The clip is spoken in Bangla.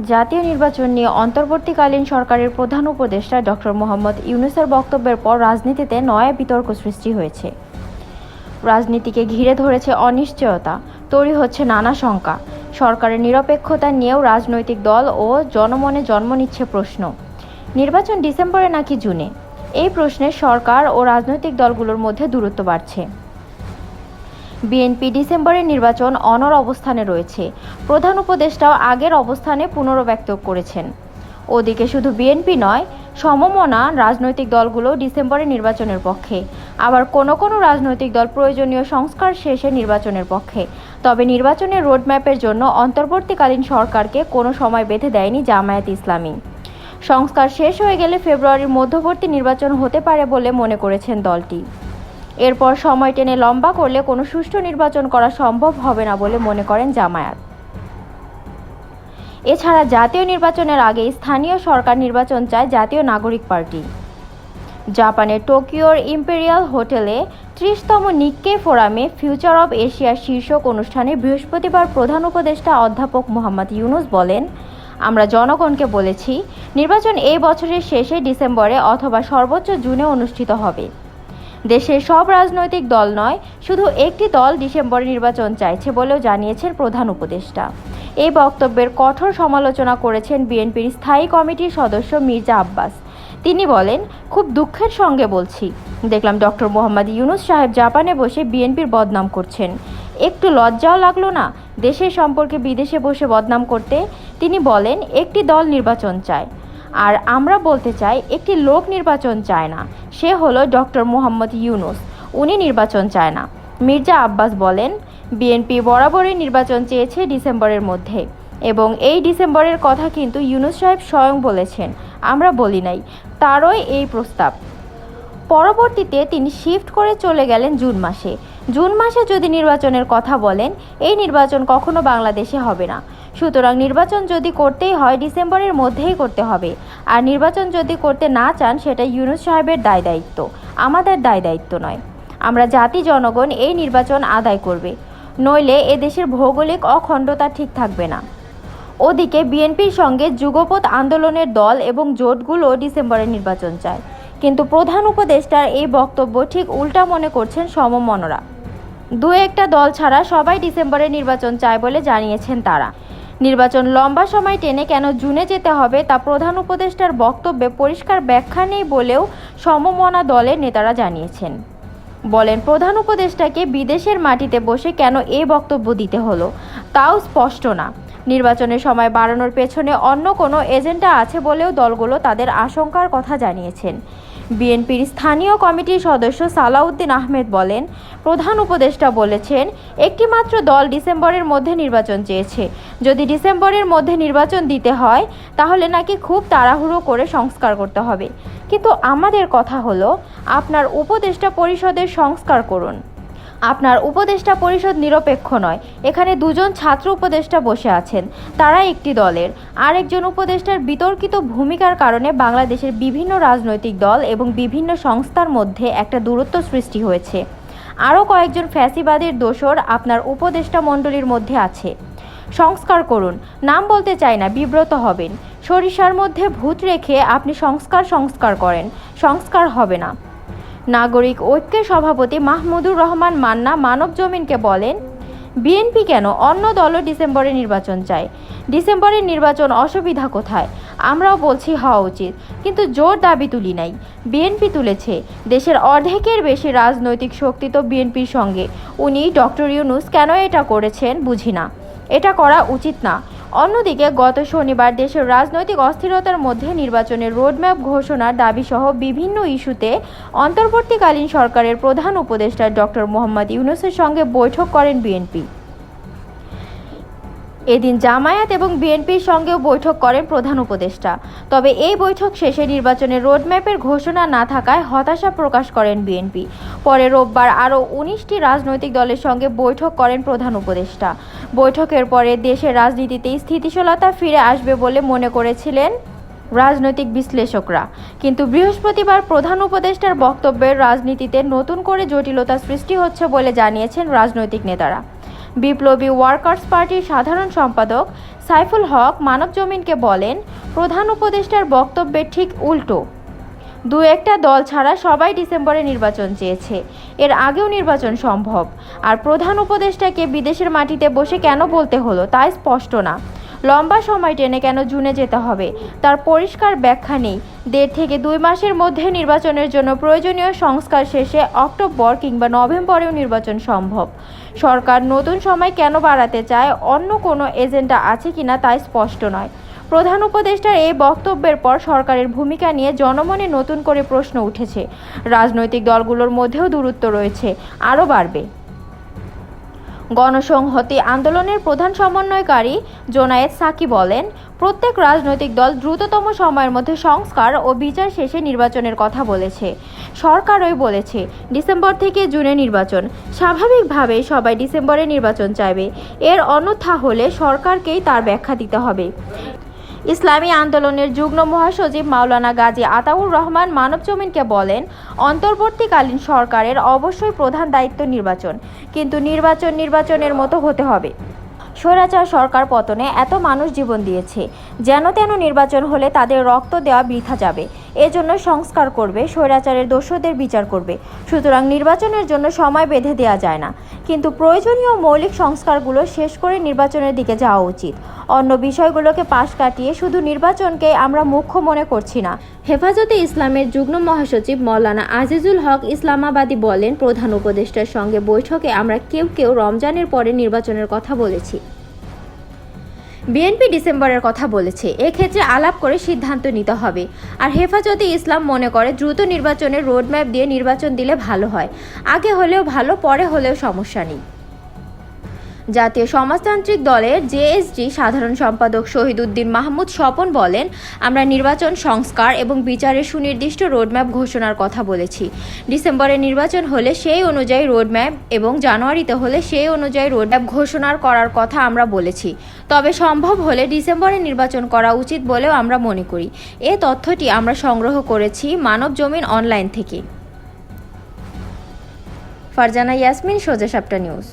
জাতীয় নির্বাচন নিয়ে অন্তর্বর্তীকালীন সরকারের প্রধান উপদেষ্টা ডক্টর মোহাম্মদ ইউনুসের বক্তব্যের পর রাজনীতিতে নয়া বিতর্ক সৃষ্টি হয়েছে। রাজনীতিকে ঘিরে ধরেছে অনিশ্চয়তা, তৈরি হচ্ছে নানা শঙ্কা। সরকারের নিরপেক্ষতা নিয়েও রাজনৈতিক দল ও জনমনে জন্ম নিচ্ছে প্রশ্ন। নির্বাচন ডিসেম্বরে নাকি জুনে? এই প্রশ্নে সরকার ও রাজনৈতিক দলগুলোর মধ্যে দূরত্ব বাড়ছে। বিএনপি ডিসেম্বরের নির্বাচন অনর অবস্থানে রয়েছে। প্রধান উপদেষ্টাও আগের অবস্থানে পুনরব্যক্ত করেছেন। ওদিকে শুধু বিএনপি নয়, সমমনা রাজনৈতিক দলগুলো ডিসেম্বরে নির্বাচনের পক্ষে। আবার কোনো কোনো রাজনৈতিক দল প্রয়োজনীয় সংস্কার শেষে নির্বাচনের পক্ষে। তবে নির্বাচনের রোডম্যাপের জন্য অন্তর্বর্তীকালীন সরকারকে কোনো সময় বেঁধে দেয়নি জামায়াত ইসলামী। সংস্কার শেষ হয়ে গেলে ফেব্রুয়ারির মধ্যবর্তী নির্বাচন হতে পারে বলে মনে করেছেন দলটি। এরপর সময় টেনে লম্বা করলে কোনো সুষ্ঠু নির্বাচন করা সম্ভব হবে না বলে মনে করেন জামায়াত। এছাড়া জাতীয় নির্বাচনের আগে স্থানীয় সরকার নির্বাচন চায় জাতীয় নাগরিক পার্টি। জাপানের টোকিওর ইম্পেরিয়াল হোটেলে ত্রিশতম নিক্কে ফোরামে ফিউচার অব এশিয়ার শীর্ষক অনুষ্ঠানে বৃহস্পতিবার প্রধান উপদেষ্টা অধ্যাপক মোহাম্মদ ইউনুস বলেন, আমরা জনগণকে বলেছি, নির্বাচন এই বছরের শেষে ডিসেম্বরে অথবা সর্বোচ্চ জুনে অনুষ্ঠিত হবে। দেশের সব রাজনৈতিক দল নয়, শুধু একটি দল ডিসেম্বরে নির্বাচন চাইছে বলেও জানিয়েছেন প্রধান উপদেষ্টা। এই বক্তব্যের কঠোর সমালোচনা করেছেন বিএনপির স্থায়ী কমিটির সদস্য মির্জা আব্বাস। তিনি বলেন, খুব দুঃখের সঙ্গে বলছি। দেখলাম ডক্টর মোহাম্মদ ইউনুস সাহেব জাপানে বসে বিএনপির বদনাম করছেন। একটু লজ্জাও লাগল না দেশের সম্পর্কে বিদেশে বসে বদনাম করতে? তিনি বলেন, একটি দল নির্বাচন চায়। আর আমরা বলতে চাই, একটি লোক নির্বাচন চায় না। সে হলো ডক্টর মোহাম্মদ ইউনুস। উনি নির্বাচন চায় না। মির্জা আব্বাস বলেন, বিএনপি বরাবরই নির্বাচন চেয়েছে ডিসেম্বরের মধ্যে। এবং এই ডিসেম্বরের কথা কিন্তু ইউনুস সাহেব স্বয়ং বলেছেন। আমরা বলি নাই, তারই এই প্রস্তাব। পরবর্তীতে তিনি শিফট করে চলে গেলেন জুন মাসে। জুন মাসে যদি নির্বাচনের কথা বলেন, এই নির্বাচন কখনো বাংলাদেশে হবে না। সুতরাং নির্বাচন যদি করতেই হয়, ডিসেম্বরের মধ্যেই করতে হবে। আর নির্বাচন যদি করতে না চান, সেটা ইউনুস সাহেবের দায় দায়িত্ব। আমাদের দায় দায়িত্ব নয়। আমরা জাতি, জনগণ এই নির্বাচন আদায় করবে। নইলে এদেশের ভৌগোলিক অখণ্ডতা ঠিক থাকবে না। ওদিকে বিএনপির সঙ্গে যুগপৎ আন্দোলনের দল এবং জোটগুলো ডিসেম্বরে নির্বাচন চায়। কিন্তু প্রধান উপদেষ্টার এই বক্তব্য ঠিক উল্টা মনে করছেন সমমনরা। দু একটা দল ছাড়া সবাই ডিসেম্বরে নির্বাচন চায় বলে জানিয়েছেন তারা। নির্বাচন লম্বা সময় টেনে কেন জুনে যেতে হবে তা প্রধান উপদেষ্টার বক্তব্যে পরিষ্কার ব্যাখ্যা নেই বলেও সমমনা দলের নেতারা জানিয়েছেন। বলেন, প্রধান উপদেষ্টাকে বিদেশের মাটিতে বসে কেন এ বক্তব্য দিতে হলো? তাও স্পষ্ট না। নির্বাচনের সময় বাড়ানোর পেছনে অন্য কোনো এজেন্ডা আছে বলেও দলগুলো তাদের আশঙ্কার কথা জানিয়েছেন। বিএনপির স্থানীয় কমিটির সদস্য সালাউদ্দিন আহমেদ বলেন, প্রধান উপদেষ্টা বলেছেন একটি মাত্র দল ডিসেম্বরের মধ্যে নির্বাচন চেয়েছে। যদি ডিসেম্বরের মধ্যে নির্বাচন দিতে হয়, তাহলে নাকি খুব তাড়াহুড়ো করে সংস্কার করতে হবে। কিন্তু আমাদের কথা হলো, আপনার উপদেষ্টা পরিষদের সংস্কার করুন। আপনার উপদেষ্টা পরিষদ নিরপেক্ষ নয়। এখানে দুজন ছাত্র উপদেষ্টা বসে আছেন। তারা একটি দলের। আরেকজন উপদেষ্টার বিতর্কিত ভূমিকার কারণে বাংলাদেশের বিভিন্ন রাজনৈতিক দল এবং বিভিন্ন সংস্থার মধ্যে একটা দূরত্ব সৃষ্টি হয়েছে। আরও কয়েকজন ফ্যাসিবাদীর দোসর আপনার উপদেষ্টা মণ্ডলীর মধ্যে আছে। সংস্কার করুন। নাম বলতে চাই না, বিব্রত হবেন। সরিষার মধ্যে ভূত রেখে আপনি সংস্কার সংস্কার করেন। সংস্কার হবে না। নাগরিক ঐক্যের সভাপতি মাহমুদুর রহমান মান্না মানব জমিনকে বলেন, বিএনপি কেন অন্য দলও ডিসেম্বরে নির্বাচন চায়? ডিসেম্বরের নির্বাচন অসুবিধা কোথায়? আমরাও বলছি হওয়া উচিত। কিন্তু জোর দাবি তুলি নাই। বিএনপি তুলেছে। দেশের অর্ধেকের বেশি রাজনৈতিক শক্তি তো বিএনপির সঙ্গে। উনি ডক্টর ইউনুস কেন এটা করেছেন বুঝি না। এটা করা উচিত না। অন্যদিকে, গত শনিবার দেশের রাজনৈতিক অস্থিরতার মধ্যে নির্বাচনের রোডম্যাপ ঘোষণার দাবিসহ বিভিন্ন ইস্যুতে অন্তর্বর্তীকালীন সরকারের প্রধান উপদেষ্টা ডক্টর মোহাম্মদ ইউনুসের সঙ্গে বৈঠক করেন বিএনপি। এদিন জামায়াত এবং বিএনপির সঙ্গেও বৈঠক করেন প্রধান উপদেষ্টা। তবে এই বৈঠক শেষে নির্বাচনের রোডম্যাপের ঘোষণা না থাকায় হতাশা প্রকাশ করেন বিএনপি। পরে রোববার আরও উনিশটি রাজনৈতিক দলের সঙ্গে বৈঠক করেন প্রধান উপদেষ্টা। বৈঠকের পরে দেশের রাজনীতিতে স্থিতিশীলতা ফিরে আসবে বলে মনে করেছিলেন রাজনৈতিক বিশ্লেষকরা। কিন্তু বৃহস্পতিবার প্রধান উপদেষ্টার বক্তব্যের রাজনীতিতে নতুন করে জটিলতা সৃষ্টি হচ্ছে বলে জানিয়েছেন রাজনৈতিক নেতারা। বিপ্লবী ওয়ার্কার্স পার্টির সাধারণ সম্পাদক সাইফুল হক মানব জমিনকে বলেন, প্রধান উপদেষ্টার বক্তব্যের ঠিক উল্টো। দু একটা দল ছাড়া সবাই ডিসেম্বরে নির্বাচন চেয়েছে। এর আগেও নির্বাচন সম্ভব। আর প্রধান উপদেষ্টাকে বিদেশের মাটিতে বসে কেন বলতে হলো তাই স্পষ্ট না। লম্বা সময় টেনে কেন জুনে যেতে হবে? তার পরিষ্কার ব্যাখ্যা নেই। দেড় থেকে দুই মাসের মধ্যে নির্বাচনের জন্য প্রয়োজনীয় সংস্কার শেষে অক্টোবর কিংবা নভেম্বরেও নির্বাচন সম্ভব। সরকার নতুন সময় কেন বাড়াতে চায়, অন্য কোনো এজেন্ডা আছে কিনা তাই স্পষ্ট নয়। প্রধান উপদেষ্টার এই বক্তব্যের পর সরকারের ভূমিকা নিয়ে জনমনে নতুন করে প্রশ্ন উঠেছে। রাজনৈতিক দলগুলোর মধ্যেও দূরত্ব রয়েছে। আরও বাড়বে। গণসংহতি আন্দোলনের প্রধান সমন্বয়কারী জোনায়েদ সাকি বলেন, প্রত্যেক রাজনৈতিক দল দ্রুততম সময়ের মধ্যে সংস্কার ও বিচার শেষে নির্বাচনের কথা বলেছে। সরকারই বলেছে, ডিসেম্বর থেকে জুনে নির্বাচন। স্বাভাবিকভাবেই সবাই ডিসেম্বরে নির্বাচন চাইবে। এর অন্যথা হলে সরকারকেই তার ব্যাখ্যা দিতে হবে। ইসলামী আন্দোলনের যুগ্ম মহাসচিব মাওলানা গাজী আতাউর রহমান মানব জমিনকে বলেন, অন্তর্বর্তীকালীন সরকারের অবশ্যই প্রধান দায়িত্ব নির্বাচন, কিন্তু নির্বাচন নির্বাচনের মতো হতে হবে। স্বৈরাচার সরকার পতনে এত মানুষ জীবন দিয়েছে, যেন তেন নির্বাচন হলে তাদের রক্ত দেওয়া বৃথা যাবে। এজন্য সংস্কার করবে, স্বৈরাচারের দোষদের বিচার করবে। সুতরাং নির্বাচনের জন্য সময় বেঁধে দেওয়া যায় না। কিন্তু প্রয়োজনীয় মৌলিক সংস্কারগুলো শেষ করে নির্বাচনের দিকে যাওয়া উচিত। অন্য বিষয়গুলোকে পাশ কাটিয়ে শুধু নির্বাচনকে আমরা মুখ্য মনে করছি না। হেফাজতে ইসলামের যুগ্ম মহাসচিব মৌলানা আজিজুল হক ইসলামাবাদী বলেন, প্রধান উপদেষ্টার সঙ্গে বৈঠকে আমরা কেউ কেউ রমজানের পরে নির্বাচনের কথা বলেছি। বিএনপি ডিসেম্বরের কথা বলেছে, এক্ষেত্রে আলাপ করে সিদ্ধান্ত নিতে হবে। আর হেফাজতে ইসলাম মনে করে, দ্রুত নির্বাচনের রোডম্যাপ দিয়ে নির্বাচন দিলে ভালো হয়। আগে হলেও ভালো, পরে হলেও সমস্যা নেই। জাতীয় সমাজতান্ত্রিক দলের জেএসডি সাধারণ সম্পাদক শহীদুদ্দিন মাহমুদ স্বপন বলেন, আমরা নির্বাচন সংস্কার এবং বিচারের সুনির্দিষ্ট রোডম্যাপ ঘোষণার কথা বলেছি। ডিসেম্বরে নির্বাচন হলে সেই অনুযায়ী রোডম্যাপ এবং জানুয়ারিতে হলে সেই অনুযায়ী রোডম্যাপ ঘোষণার করার কথা আমরা বলেছি। তবে সম্ভব হলে ডিসেম্বরে নির্বাচন করা উচিত বলেও আমরা মনে করি। এ তথ্যটি আমরা সংগ্রহ করেছি মানব জমিন অনলাইন থেকে। ফারজানা ইয়াসমিন, সোজা সাপটা নিউজ।